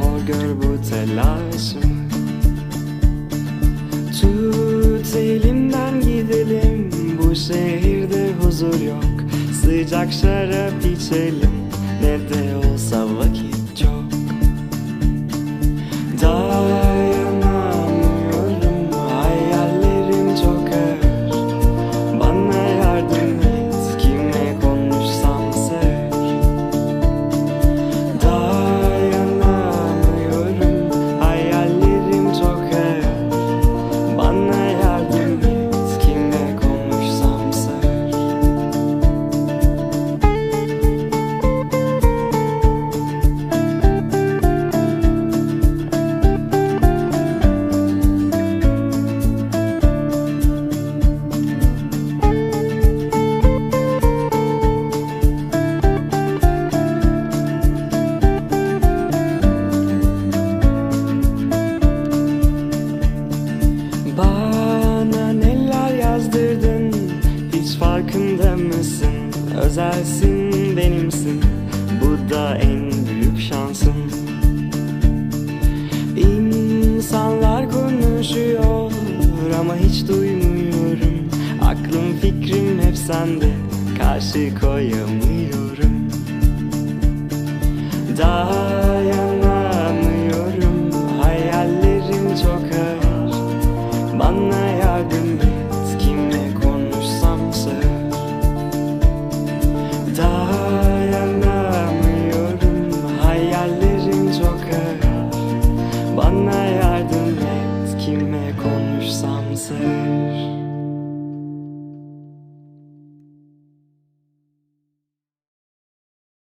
Hor gör bu telaşım. Tut elimden gidelim. Bu şehirde huzur yok. Sıcak şarap içelim. Ne de olsa vakit. sensin benimsin Bu da en büyük şansım. İnsanlar konuşuyor ama hiç duymuyorum. Aklım fikrim hep sende karşı koyamıyorum. Daha